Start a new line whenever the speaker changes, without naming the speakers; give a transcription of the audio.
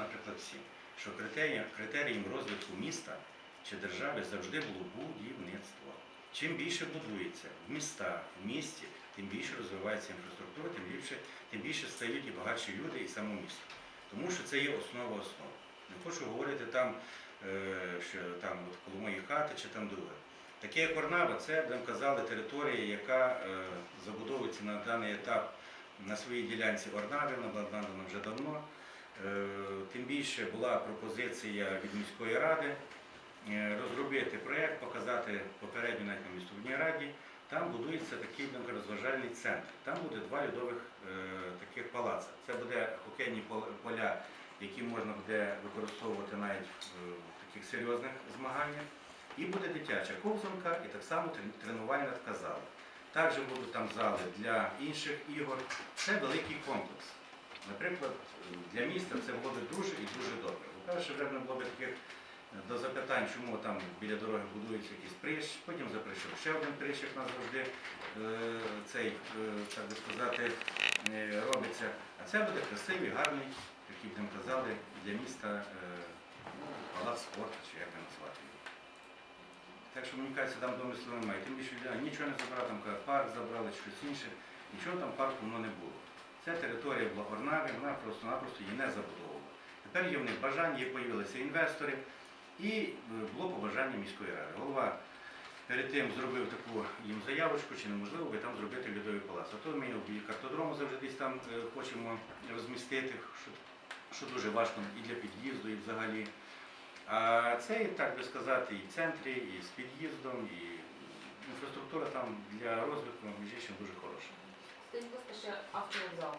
наприклад, всім, що критерієм, критерієм розвитку міста чи держави завжди було будівництво. Чим більше будується в містах, в місті, тим більше розвивається інфраструктура, тим більше, тим більше стають і багатші люди, і само місто. Тому що це є основа основ. Не хочу говорити там, е, що там от коло моєї хати чи там друге. Таке як Орнава, це, будемо казали, територія, яка е, забудовується на даний етап на своїй ділянці Орнави, вона вже давно. Тим більше була пропозиція від міської ради е, розробити проєкт, показати попередньо на містобудній раді. Там будується такий розважальний центр. Там буде два льодових е, таких палаци. Це буде хокейні поля, які можна буде використовувати навіть в е, таких серйозних змаганнях. І буде дитяча ковзанка, і так само тренувальна така зала. Також будуть там зали для інших ігор. Це великий комплекс. Наприклад, для міста це було б дуже і дуже добре. По-перше, вже було б таких е, до запитань, чому там біля дороги будується якийсь прищ, потім заприйшов ще один прищ, як нас завжди е, цей, е, так би сказати, робиться. А це буде красивий, гарний, як будемо казали, для міста палац спорту, чи як його назвати. Так що мені кажеться, там домислу немає. Тим більше нічого не забрала, там парк забрали, щось інше. Нічого там парку воно не було. Це територія була Орнаві, вона просто-напросто її не забудовувала. Тепер є в них бажання, є появилися інвестори, і е, було побажання міської ради. Голова перед тим зробив таку їм заявочку, чи неможливо би там зробити льодовий палац. А то ми в картодрому завжди десь там е, хочемо розмістити, що, що дуже важко і для під'їзду, і взагалі. А це, так би сказати, і в центрі, і з під'їздом, і інфраструктура там для розвитку між іншим дуже хороша.
Ласка, ще автовокзал.